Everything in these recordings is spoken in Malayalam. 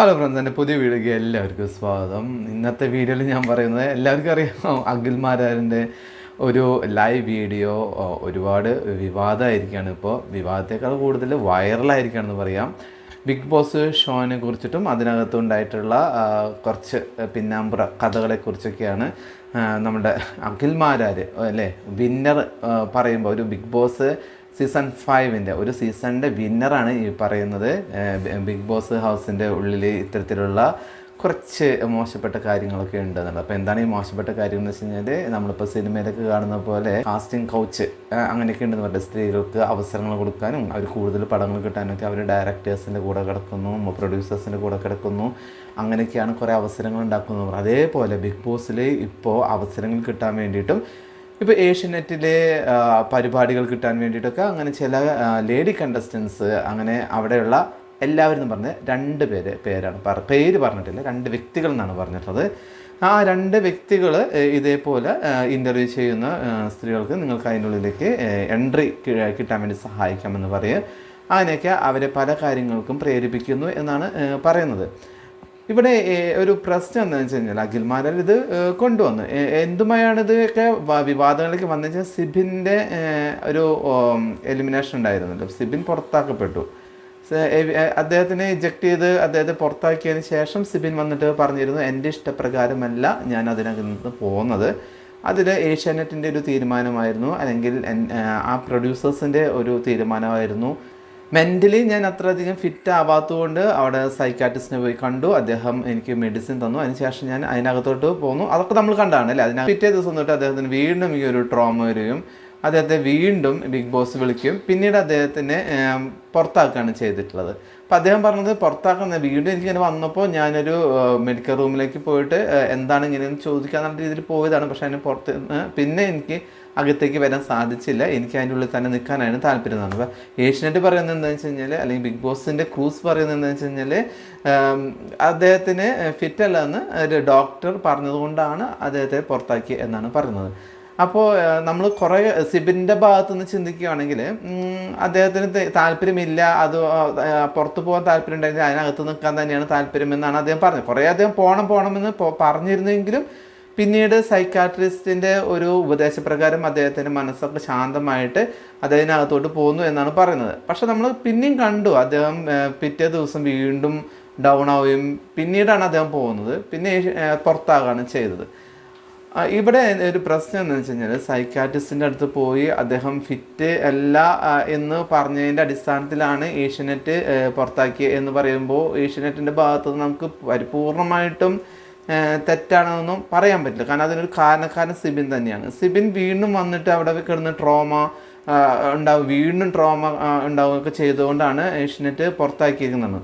ഹലോ ഫ്രണ്ട്സ് എന്റെ പുതിയ വീഡിയോയ്ക്ക് എല്ലാവർക്കും സ്വാഗതം. ഇന്നത്തെ വീഡിയോയിൽ ഞാൻ പറയുന്നത് എല്ലാവർക്കും അറിയാം അഖിൽ അഖിൽമാരാറിന്റെ ഒരു ലൈവ് വീഡിയോ ഒരുപാട് വിവാദമായിരിക്കുകയാണ് ഇപ്പോൾ. വിവാദത്തേക്കാൾ കൂടുതൽ വൈറലായിരിക്കുകയാണെന്ന് പറയാം. ബിഗ് ബോസ് ഷോനെ കുറിച്ചിട്ടും അതിനകത്തുണ്ടായിട്ടുള്ള കുറച്ച് പിന്നാമ്പുറ കഥകളെക്കുറിച്ചൊക്കെയാണ് നമ്മുടെ നമ്മുടെ അഖിൽമാരാർ അല്ലേ? വിന്നർ പറയുമ്പോൾ ഒരു ബിഗ് ബോസ് സീസൺ ഫൈവിന്റെ ഒരു സീസണിന്റെ വിന്നറാണ് ഈ പറയുന്നത്. ബിഗ് ബോസ് ഹൗസിന്റെ ഉള്ളിൽ ഇത്തരത്തിലുള്ള കുറച്ച് മോശപ്പെട്ട കാര്യങ്ങളൊക്കെ ഉണ്ടെന്നുള്ളത്. അപ്പോൾ എന്താണ് ഈ മോശപ്പെട്ട കാര്യം എന്ന് വെച്ച് കഴിഞ്ഞാൽ നമ്മളിപ്പോൾ സിനിമയിലൊക്കെ കാണുന്ന പോലെ കാസ്റ്റിംഗ് കൗച്ച് അങ്ങനെയൊക്കെ ഉണ്ടെന്ന് പറഞ്ഞാൽ സ്ത്രീകൾക്ക് അവസരങ്ങൾ കൊടുക്കാനും അവർ കൂടുതൽ പടങ്ങൾ കിട്ടാനൊക്കെ അവർ ഡയറക്ടേഴ്സിന്റെ കൂടെ കിടക്കുന്നു പ്രൊഡ്യൂസേഴ്സിന്റെ കൂടെ കിടക്കുന്നു അങ്ങനെയൊക്കെയാണ് കുറേ അവസരങ്ങൾ ഉണ്ടാക്കുന്നത്. അതേപോലെ ബിഗ് ബോസിൽ ഇപ്പോൾ അവസരങ്ങൾ കിട്ടാൻ വേണ്ടിയിട്ടും ഇപ്പോൾ ഏഷ്യനെറ്റിലെ പരിപാടികൾ കിട്ടാൻ വേണ്ടിയിട്ടൊക്കെ അങ്ങനെ ചില ലേഡി കണ്ടസ്റ്റൻസ് അങ്ങനെ അവിടെയുള്ള എല്ലാവരും പറഞ്ഞ രണ്ട് പേര് പേരാണ്. പേര് പറഞ്ഞിട്ടില്ല രണ്ട് വ്യക്തികൾ എന്നാണ് പറഞ്ഞിട്ടുള്ളത്. ആ രണ്ട് വ്യക്തികൾ ഇതേപോലെ ഇന്റർവ്യൂ ചെയ്യുന്ന സ്ത്രീകൾക്ക് നിങ്ങൾക്ക് അതിനുള്ളിലേക്ക് എൻട്രി കിട്ടാൻ വേണ്ടി സഹായിക്കാമെന്ന് പറയുക അങ്ങനെയൊക്കെ അവരെ പല കാര്യങ്ങൾക്കും പ്രേരിപ്പിക്കുന്നു എന്നാണ് പറയുന്നത്. ഇവിടെ ഒരു പ്രശ്നം എന്താണെന്ന് വെച്ച് കഴിഞ്ഞാൽ അഖിൽമാരൻ ഇത് കൊണ്ടുവന്നു എന്തുമായാണ് വ- വിവാദങ്ങളിലേക്ക് വന്നു വെച്ചാൽ സിബിന്റെ ഒരു എലിമിനേഷൻ ഉണ്ടായിരുന്നല്ലോ. സിബിൻ പുറത്താക്കപ്പെട്ടു. അദ്ദേഹത്തിനെ ഇജക്ട് ചെയ്ത് അദ്ദേഹത്തെ പുറത്താക്കിയതിന് ശേഷം സിബിൻ വന്നിട്ട് പറഞ്ഞിരുന്നു എന്റെ ഇഷ്ടപ്രകാരമല്ല ഞാൻ അതിനകത്ത് നിന്ന് പോകുന്നത്. അതിൽ ഏഷ്യാനെറ്റിന്റെ ഒരു തീരുമാനമായിരുന്നു അല്ലെങ്കിൽ ആ പ്രൊഡ്യൂസേഴ്സിന്റെ ഒരു തീരുമാനമായിരുന്നു. മെന്റലി ഞാൻ അത്രയധികം ഫിറ്റ് ആവാത്തതുകൊണ്ട് അവിടെ സൈക്കാട്രിസ്റ്റിനെ പോയി കണ്ടു. അദ്ദേഹം എനിക്ക് മെഡിസിൻ തന്നു. അതിനുശേഷം ഞാൻ അതിനകത്തോട്ട് പോന്നു. അതൊക്കെ നമ്മൾ കണ്ടാണ് അല്ലേ? അതിനകത്ത് പിറ്റേ ദിവസം തൊട്ട് അദ്ദേഹത്തിന് വീണ്ടും ഈ ഒരു ട്രോമ വരികയും അദ്ദേഹത്തെ വീണ്ടും ബിഗ് ബോസ് വിളിക്കും പിന്നീട് അദ്ദേഹത്തിനെ പുറത്താക്കുകയാണ് ചെയ്തിട്ടുള്ളത്. അപ്പം അദ്ദേഹം പറഞ്ഞത് പുറത്താക്കുന്ന വീണ്ടും എനിക്ക് ഇങ്ങനെ വന്നപ്പോൾ ഞാനൊരു മെഡിക്കൽ റൂമിലേക്ക് പോയിട്ട് എന്താണ് ഇങ്ങനെയെന്ന് ചോദിക്കാന്നുള്ള രീതിയിൽ പോയതാണ്. പക്ഷേ അതിന് പുറത്ത് പിന്നെ എനിക്ക് അകത്തേക്ക് വരാൻ സാധിച്ചില്ല. എനിക്ക് അതിന്റെ ഉള്ളിൽ തന്നെ നിൽക്കാനാണ് താല്പര്യം എന്നാണ് അപ്പോൾ ഏഷ്യനെറ്റ് പറയുന്നത് എന്താണെന്ന് വെച്ച് കഴിഞ്ഞാൽ അല്ലെങ്കിൽ ബിഗ് ബോസിന്റെ ക്രൂസ് പറയുന്നത് എന്താണെന്ന് വെച്ച് കഴിഞ്ഞാൽ അദ്ദേഹത്തിന് ഫിറ്റ് അല്ല എന്ന് ഒരു ഡോക്ടർ പറഞ്ഞതുകൊണ്ടാണ് അദ്ദേഹത്തെ പുറത്താക്കി എന്നാണ് പറയുന്നത്. അപ്പോൾ നമ്മൾ കുറേ സിബിന്റെ ഭാഗത്തു നിന്ന് ചിന്തിക്കുകയാണെങ്കിൽ അദ്ദേഹത്തിന് താല്പര്യമില്ല. അത് പുറത്തു പോകാൻ താല്പര്യം ഉണ്ടെങ്കിൽ അതിനകത്ത് നിൽക്കാൻ തന്നെയാണ് താല്പര്യം എന്നാണ് അദ്ദേഹം പറഞ്ഞത്. കുറേ അദ്ദേഹം പോകണം പോകണമെന്ന് പറഞ്ഞിരുന്നെങ്കിലും പിന്നീട് സൈക്കാട്രിസ്റ്റിന്റെ ഒരു ഉപദേശപ്രകാരം അദ്ദേഹത്തിന്റെ മനസ്സൊക്കെ ശാന്തമായിട്ട് അദ്ദേഹത്തിനകത്തോട്ട് പോകുന്നു എന്നാണ് പറയുന്നത്. പക്ഷെ നമ്മൾ പിന്നെയും കണ്ടു അദ്ദേഹം പിറ്റേ ദിവസം വീണ്ടും ഡൗൺ ആവുകയും പിന്നീടാണ് അദ്ദേഹം പോകുന്നത്. പിന്നെ പുറത്താകാണ് ചെയ്തത്. ഇവിടെ ഒരു പ്രശ്നം എന്ന് വെച്ച് കഴിഞ്ഞാൽ സൈക്കാട്രിസ്റ്റിന്റെ അടുത്ത് പോയി അദ്ദേഹം ഫിറ്റ് അല്ല എന്ന് പറഞ്ഞതിന്റെ അടിസ്ഥാനത്തിലാണ് ഏഷ്യനെറ്റ് പുറത്താക്കിയത് എന്ന് പറയുമ്പോൾ ഏഷ്യനെറ്റിന്റെ ഭാഗത്ത് നമുക്ക് പരിപൂർണമായിട്ടും തെറ്റാണെന്നൊന്നും പറയാൻ പറ്റില്ല. കാരണം അതിനൊരു കാരണക്കാരൻ സിബിൻ തന്നെയാണ്. സിബിൻ വീണ്ടും വന്നിട്ട് അവിടെ കിടന്ന് ട്രോമ ഉണ്ടാവും. വീണ്ടും ട്രോമ ഉണ്ടാവുകയൊക്കെ ചെയ്തുകൊണ്ടാണ് ഏഷ്യനെറ്റ് പുറത്താക്കിയിരിക്കുന്നത്.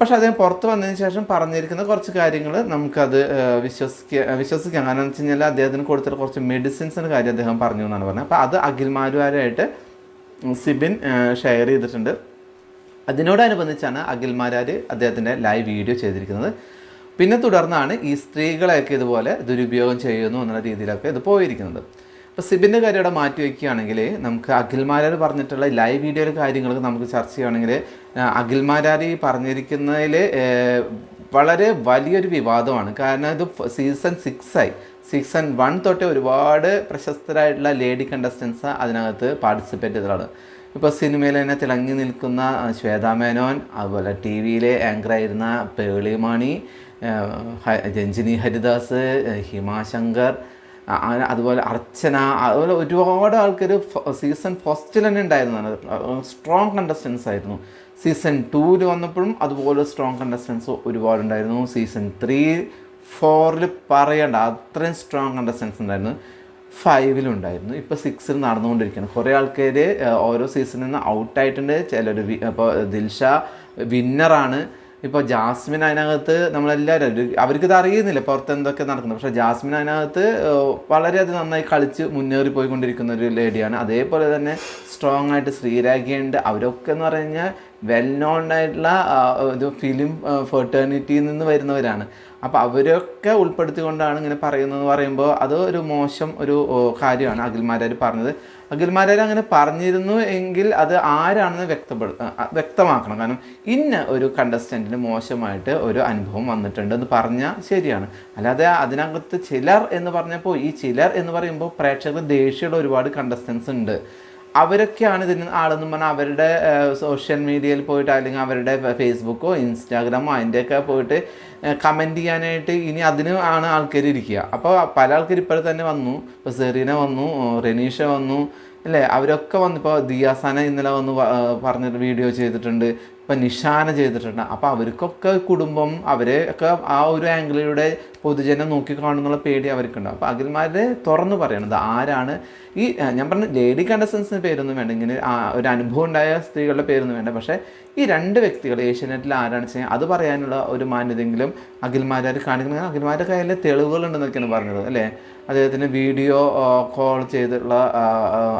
പക്ഷെ അദ്ദേഹം പുറത്ത് വന്നതിന് ശേഷം പറഞ്ഞിരിക്കുന്ന കുറച്ച് കാര്യങ്ങൾ നമുക്കത് വിശ്വസിക്കുക വിശ്വസിക്ക കാരണം എന്ന് വെച്ച് കഴിഞ്ഞാൽ അദ്ദേഹത്തിന് കൊടുത്തിട്ട് കുറച്ച് മെഡിസിൻസിന്റെ കാര്യം അദ്ദേഹം പറഞ്ഞു എന്നാണ് പറഞ്ഞത്. അപ്പോൾ അത് അഖിൽമാരുമാരായിട്ട് സിബിൻ ഷെയർ ചെയ്തിട്ടുണ്ട്. അതിനോടനുബന്ധിച്ചാണ് അഖിൽമാരാർ അദ്ദേഹത്തിന്റെ ലൈവ് വീഡിയോ ചെയ്തിരിക്കുന്നത്. പിന്നെ തുടർന്നാണ് ഈ സ്ത്രീകളെയൊക്കെ ഇതുപോലെ ദുരുപയോഗം ചെയ്യുന്നു എന്നുള്ള രീതിയിലൊക്കെ ഇത് പോയിരിക്കുന്നത്. അപ്പോൾ സിബിന്റെ കാര്യം ഇവിടെ മാറ്റി വയ്ക്കുകയാണെങ്കിൽ നമുക്ക് അഖിൽമാരാർ പറഞ്ഞിട്ടുള്ള ലൈവ് വീഡിയോയിലെ കാര്യങ്ങൾ നമുക്ക് ചർച്ച ചെയ്യുകയാണെങ്കിൽ അഖിൽമാരാരി പറഞ്ഞിരിക്കുന്നതിൽ വളരെ വലിയൊരു വിവാദമാണ്. കാരണം ഇത് സീസൺ സിക്സ് ആയി. സീസൺ വൺ തൊട്ട് ഒരുപാട് പ്രശസ്തരായിട്ടുള്ള ലേഡി കണ്ടസ്റ്റൻസ് അതിനകത്ത് പാർട്ടിസിപ്പേറ്റ് ചെയ്തതാണ് ഇപ്പോൾ സിനിമയിൽ തന്നെ തിളങ്ങി നിൽക്കുന്ന ആ, ശ്വേതാ മേനോൻ അതുപോലെ ടി വിയിലെ ആങ്കറായിരുന്ന പേളിമാണി രഞ്ജിനി ഹരിദാസ് ഹിമാശങ്കർ അതുപോലെ അർച്ചന അതുപോലെ ഒരുപാട് ആൾക്കാർ സീസൺ ഫസ്റ്റിൽ തന്നെ ഉണ്ടായിരുന്നതാണ് സ്ട്രോങ് കണ്ടസ്റ്റൻസ് ആയിരുന്നു. സീസൺ ടൂവിൽ വന്നപ്പോഴും അതുപോലെ സ്ട്രോങ് കണ്ടസ്റ്റൻസ് ഒരുപാടുണ്ടായിരുന്നു. സീസൺ ത്രീ ഫോറിൽ പറയണ്ട അത്രയും സ്ട്രോങ് കണ്ടസ്റ്റൻസ് ഉണ്ടായിരുന്നു. ഫൈവിലും ഉണ്ടായിരുന്നു ഇപ്പോൾ സിക്സിൽ നടന്നുകൊണ്ടിരിക്കുകയാണ്. കുറേ ആൾക്കാർ ഓരോ സീസണിൽ നിന്ന് ഔട്ടായിട്ടുണ്ട്. ചിലർ ഇപ്പോൾ ദിൽഷ വിന്നറാണ്. ഇപ്പോൾ ജാസ്മിൻ അതിനകത്ത് നമ്മളെല്ലാവരും അവർക്കിത് അറിയുന്നില്ല പുറത്ത് എന്തൊക്കെ നടക്കുന്നത് പക്ഷേ ജാസ്മിൻ അതിനകത്ത് വളരെ വളരെയധികം നന്നായി കളിച്ച് മുന്നേറി പോയിക്കൊണ്ടിരിക്കുന്ന ഒരു ലേഡിയാണ്. അതേപോലെ തന്നെ സ്ട്രോങ് ആയിട്ട് ശ്രീരാഗിയുണ്ട്. അവരൊക്കെ എന്ന് പറഞ്ഞു കഴിഞ്ഞാൽ വെൽ നോൺ ആയിട്ടുള്ള ഒരു ഫിലിം ഫെർട്ടേണിറ്റിയിൽ നിന്ന് വരുന്നവരാണ്. അപ്പോൾ അവരൊക്കെ ഉൾപ്പെടുത്തിക്കൊണ്ടാണ് ഇങ്ങനെ പറയുന്നതെന്ന് പറയുമ്പോൾ അത് ഒരു മോശം ഒരു കാര്യമാണ് അഖിൽമാരാർ പറഞ്ഞത്. അഖിൽമാരാർ അങ്ങനെ പറഞ്ഞിരുന്നു എങ്കിൽ അത് ആരാണെന്ന് വ്യക്തപ്പെടു വ്യക്തമാക്കണം. കാരണം ഇന്ന ഒരു കണ്ടസ്റ്റന്റിന് മോശമായിട്ട് ഒരു അനുഭവം വന്നിട്ടുണ്ട് എന്ന് പറഞ്ഞാൽ ശരിയാണ്. അല്ലാതെ അതിനകത്ത് ചിലർ എന്ന് പറഞ്ഞപ്പോൾ ഈ ചിലർ എന്ന് പറയുമ്പോൾ പ്രേക്ഷകർ ദേഷ്യമുള്ള ഒരുപാട് കണ്ടസ്റ്റൻസ് ഉണ്ട്. അവരൊക്കെയാണ് ഇതിന് ആളെന്ന് പറഞ്ഞാൽ അവരുടെ സോഷ്യൽ മീഡിയയിൽ പോയിട്ട് അല്ലെങ്കിൽ അവരുടെ ഫേസ്ബുക്കോ ഇൻസ്റ്റാഗ്രാമോ അതിന്റെയൊക്കെ പോയിട്ട് കമന്റ് ചെയ്യാനായിട്ട് ഇനി അതിന് ആണ് ആൾക്കാർ ഇരിക്കുക. അപ്പോൾ പല ആൾക്കാർ ഇപ്പോഴും തന്നെ വന്നു. ഇപ്പോൾ സെറീന വന്നു റെനീഷ വന്നു അല്ലേ? അവരൊക്കെ വന്നു. ഇപ്പോൾ ദിയാസാന ഇന്നലെ വന്ന് പറഞ്ഞിട്ട് വീഡിയോ ചെയ്തിട്ടുണ്ട്. ഇപ്പം നിഷാന ചെയ്തിട്ടുണ്ട്. അപ്പോൾ അവർക്കൊക്കെ കുടുംബം അവരെ ഒക്കെ ആ ഒരു ആംഗിളിലൂടെ പൊതുജനം നോക്കി കാണുന്നുള്ള പേടി അവർക്കുണ്ട്. അപ്പോൾ അഖിൽമാരെ തുറന്നു പറയണത് ആരാണ്? ഈ ഞാൻ പറഞ്ഞ ലേഡി കണ്ടസ്റ്റൻസിന് പേരൊന്നും വേണ്ട ഇങ്ങനെ ഒരു അനുഭവം ഉണ്ടായ സ്ത്രീകളുടെ പേരൊന്നും വേണ്ട. പക്ഷേ ഈ രണ്ട് വ്യക്തികൾ ഏഷ്യാനെറ്റിൽ ആരാണ് ചെയ്യുക അത് പറയാനുള്ള ഒരു മാന്യതെങ്കിലും അഖിൽമാരാർ കാണിക്കുന്നത് അഖിൽമാരുടെ കയ്യിൽ തെളിവുകളുണ്ടെന്നൊക്കെയാണ് പറഞ്ഞത് അല്ലേ? അദ്ദേഹത്തിന് വീഡിയോ കോൾ ചെയ്തിട്ടുള്ള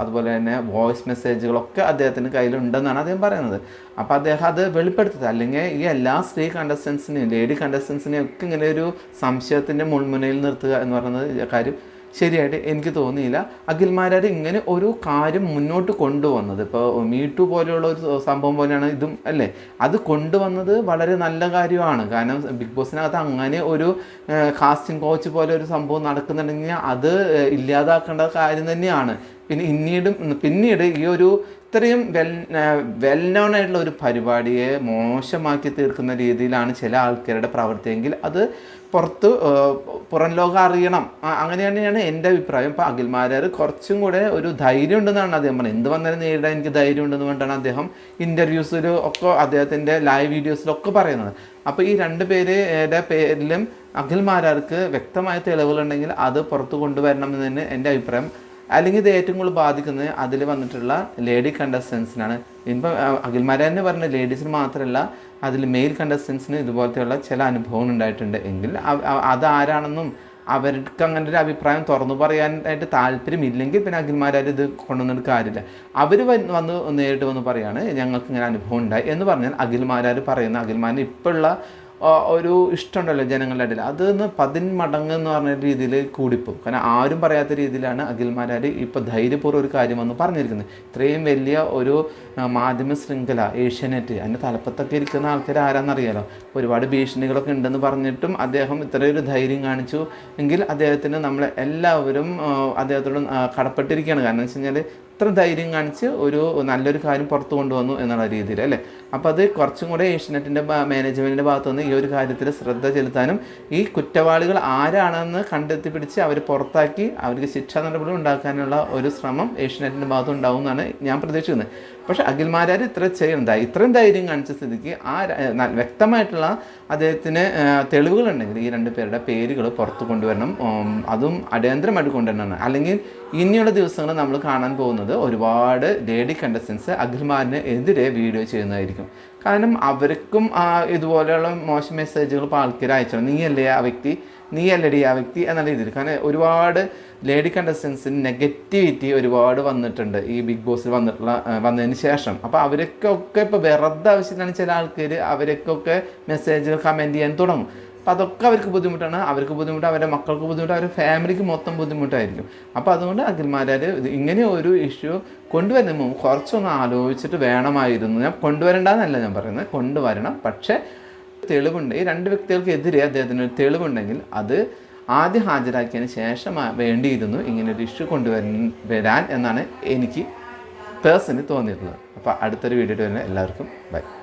അതുപോലെ തന്നെ വോയിസ് മെസ്സേജുകളൊക്കെ അദ്ദേഹത്തിന്റെ കയ്യിലുണ്ടെന്നാണ് അദ്ദേഹം പറയുന്നത്. അപ്പോൾ അദ്ദേഹം അത് വെളിപ്പെടുത്തത് അല്ലെങ്കിൽ ഈ എല്ലാ സ്ത്രീ കണ്ടസ്റ്റൻസിനെയും ലേഡി കണ്ടസ്റ്റൻസിനെയും ഒക്കെ ഇങ്ങനെ ഒരു സംശയത്തിന്റെ മുൾമുനയിൽ നിർത്തുക എന്ന് പറയുന്നത് കാര്യം ശരിയായിട്ട് എനിക്ക് തോന്നിയില്ല. അഖിൽമാരാർ ഇങ്ങനെ ഒരു കാര്യം മുന്നോട്ട് കൊണ്ടുവന്നത്. ഇപ്പോൾ മീട്ടു പോലെയുള്ള ഒരു സംഭവം പോലെയാണ് ഇതും അല്ലേ? അത് കൊണ്ടുവന്നത് വളരെ നല്ല കാര്യമാണ്. കാരണം ബിഗ് ബോസിനകത്ത് അങ്ങനെ ഒരു കാസ്റ്റിംഗ് കോച്ച് പോലെ ഒരു സംഭവം നടക്കുന്നുണ്ടെങ്കിൽ അത് ഇല്ലാതാക്കേണ്ട കാര്യം തന്നെയാണ്. പിന്നെ പിന്നീടും പിന്നീട് ഈ ഒരു ഇത്രയും വെൽ വെൽ നോൺ ആയിട്ടുള്ള ഒരു പരിപാടിയെ മോശമാക്കി തീർക്കുന്ന രീതിയിലാണ് ചില ആൾക്കാരുടെ പ്രവൃത്തിയെങ്കിൽ അത് പുറത്ത് പുറം ലോകം അറിയണം. അങ്ങനെ തന്നെയാണ് എന്റെ അഭിപ്രായം. ഇപ്പോൾ അഖിൽമാരാർ കുറച്ചും കൂടെ ഒരു ധൈര്യം ഉണ്ടെന്നാണ് അദ്ദേഹം പറഞ്ഞത്. എന്ത് വന്നാലും നേരിടാൻ എനിക്ക് ധൈര്യം ഉണ്ടെന്ന് കൊണ്ടാണ് അദ്ദേഹം ഇന്റർവ്യൂസിൽ ഒക്കെ അദ്ദേഹത്തിന്റെ ലൈവ് വീഡിയോസിലൊക്കെ പറയുന്നത്. അപ്പോൾ ഈ രണ്ട് പേരുടെ പേരിലും അഖിൽമാരാർക്ക് വ്യക്തമായ തെളിവുകളുണ്ടെങ്കിൽ അത് പുറത്ത് കൊണ്ടുവരണം എന്ന് തന്നെ എന്റെ അഭിപ്രായം. അല്ലെങ്കിൽ ഇത് ഏറ്റവും കൂടുതൽ ബാധിക്കുന്നത് അതിൽ വന്നിട്ടുള്ള ലേഡി കണ്ടസ്റ്റൻസിനാണ് ഇപ്പം അഖിൽമാരെ തന്നെ പറഞ്ഞ ലേഡീസിന് മാത്രമല്ല അതിൽ മെയിൽ കണ്ടസ്റ്റൻസിന് ഇതുപോലത്തെയുള്ള ചില അനുഭവങ്ങൾ ഉണ്ടായിട്ടുണ്ട്. എങ്കിൽ അതാരാണെന്നും അവർക്ക് അങ്ങനെ ഒരു അഭിപ്രായം തുറന്നു പറയാനായിട്ട് താല്പര്യമില്ലെങ്കിൽ പിന്നെ അഖിൽമാരാർ ഇത് കൊണ്ടുവന്നിട്ട് കാര്യമില്ല. അവർ വന്ന് നേരിട്ട് വന്ന് പറയാണ് ഞങ്ങൾക്ക് ഇങ്ങനെ അനുഭവം ഉണ്ടായി എന്ന് പറഞ്ഞാൽ അഖിൽമാരാർ പറയുന്ന അഖിൽമാരിന് ഇപ്പോഴുള്ള ഒരു ഇഷ്ടമുണ്ടല്ലോ ജനങ്ങളുടെ ഇടയിൽ. അതൊന്ന് പതിന്മടങ്ങ് എന്ന് പറഞ്ഞ രീതിയിൽ കൂടിപ്പോകും. കാരണം ആരും പറയാത്ത രീതിയിലാണ് അഖിൽമാരാർ ഇപ്പോൾ ധൈര്യപൂർവം ഒരു കാര്യം വന്ന് പറഞ്ഞിരിക്കുന്നത്. ഇത്രയും വലിയ ഒരു മാധ്യമ ശൃംഖല ഏഷ്യാനെറ്റ് അതിന്റെ തലപ്പത്തൊക്കെ ഇരിക്കുന്ന ആൾക്കാർ ആരാന്നറിയാലോ? ഒരുപാട് ഭീഷണികളൊക്കെ ഉണ്ടെന്ന് പറഞ്ഞിട്ടും അദ്ദേഹം ഇത്രയൊരു ധൈര്യം കാണിച്ചു എങ്കിൽ അദ്ദേഹത്തിന് നമ്മൾ എല്ലാവരും അദ്ദേഹത്തോട് കടപ്പെട്ടിരിക്കുകയാണ്. കാരണം എന്ന് വെച്ച് കഴിഞ്ഞാൽ ഇത്ര ധൈര്യം കാണിച്ച് ഒരു നല്ലൊരു കാര്യം പുറത്തു കൊണ്ടുവന്നു എന്നുള്ള രീതിയിൽ അല്ലേ? അപ്പോൾ അത് കുറച്ചും കൂടെ ഏഷ്യനെറ്റിന്റെ മാനേജ്മെന്റിന്റെ ഭാഗത്തുനിന്ന് ഈ ഒരു കാര്യത്തിൽ ശ്രദ്ധ ചെലുത്താനും ഈ കുറ്റവാളികൾ ആരാണെന്ന് കണ്ടെത്തി പിടിച്ച് അവർ പുറത്താക്കി അവർക്ക് ശിക്ഷാ നടപടി ഉണ്ടാക്കാനുള്ള ഒരു ശ്രമം ഏഷ്യനെറ്റിന്റെ ഭാഗത്ത് ഉണ്ടാവും എന്നാണ് ഞാൻ പ്രതീക്ഷിക്കുന്നത്. പക്ഷേ അഖിൽമാരാർ ഇത്ര ചെയ്യുന്നത് ഇത്രയും ധൈര്യം കാണിച്ച സ്ഥിതിക്ക് ആ വ്യക്തമായിട്ടുള്ള അദ്ദേഹത്തിന് തെളിവുകളുണ്ടെങ്കിൽ ഈ രണ്ട് പേരുടെ പേരുകൾ പുറത്തു കൊണ്ടുവരണം. അതും അടിയന്തരമായിട്ട് കൊണ്ടുവരണം. അല്ലെങ്കിൽ ഇനിയുള്ള ദിവസങ്ങൾ നമ്മൾ കാണാൻ പോകുന്നത് ഒരുപാട് ലേഡി കണ്ടസ്റ്റൻസ് അഖിൽമാരിന് എതിരെ വീഡിയോ ചെയ്യുന്നതായിരിക്കും. കാരണം അവർക്കും ഇതുപോലെയുള്ള മോശം മെസ്സേജുകൾ ഇപ്പോൾ ആൾക്കാർ അയച്ചു നീയല്ലേ ആ വ്യക്തി? നീ അല്ലടി ആ വ്യക്തി എന്നുള്ള രീതിയിൽ. കാരണം ഒരുപാട് ലേഡി കണ്ടസ്റ്റൻസിന് നെഗറ്റിവിറ്റി ഒരുപാട് വന്നിട്ടുണ്ട്. ഈ ബിഗ് ബോസിൽ വന്നിട്ടുള്ള വന്നതിന് ശേഷം. അപ്പോൾ അവരൊക്കെ ഒക്കെ ഇപ്പോൾ വെറുതെ ആവശ്യത്തിലാണ് ചില ആൾക്കാർ അവരൊക്കെ മെസ്സേജുകൾ കമന്റ് ചെയ്യാൻ തുടങ്ങും. അപ്പോൾ അതൊക്കെ അവർക്ക് ബുദ്ധിമുട്ടാണ്. അവർക്ക് ബുദ്ധിമുട്ട് അവരുടെ മക്കൾക്ക് ബുദ്ധിമുട്ട് അവരുടെ ഫാമിലിക്ക് മൊത്തം ബുദ്ധിമുട്ടായിരിക്കും. അപ്പോൾ അതുകൊണ്ട് അഖിൽമാരാർ ഇങ്ങനെ ഒരു ഇഷ്യൂ കൊണ്ടുവരുന്ന മുമ്പ് കുറച്ചൊന്ന് ആലോചിച്ചിട്ട് വേണമായിരുന്നു. ഞാൻ കൊണ്ടുവരണ്ടെന്നല്ല ഞാൻ പറയുന്നത്. കൊണ്ടുവരണം. പക്ഷേ തെളിവുണ്ട്. ഈ രണ്ട് വ്യക്തികൾക്കെതിരെ അദ്ദേഹത്തിന് ഒരു തെളിവുണ്ടെങ്കിൽ അത് ആദ്യം ഹാജരാക്കിയതിന് ശേഷം വേണ്ടിയിരുന്നു ഇങ്ങനെ ഒരു ഇഷ്യൂ കൊണ്ടുവരാൻ വരാൻ എന്നാണ് എനിക്ക് പേഴ്സണലി തോന്നിയിട്ടുള്ളത്. അപ്പോൾ അടുത്തൊരു വീഡിയോ വരുന്ന എല്ലാവർക്കും ബൈ.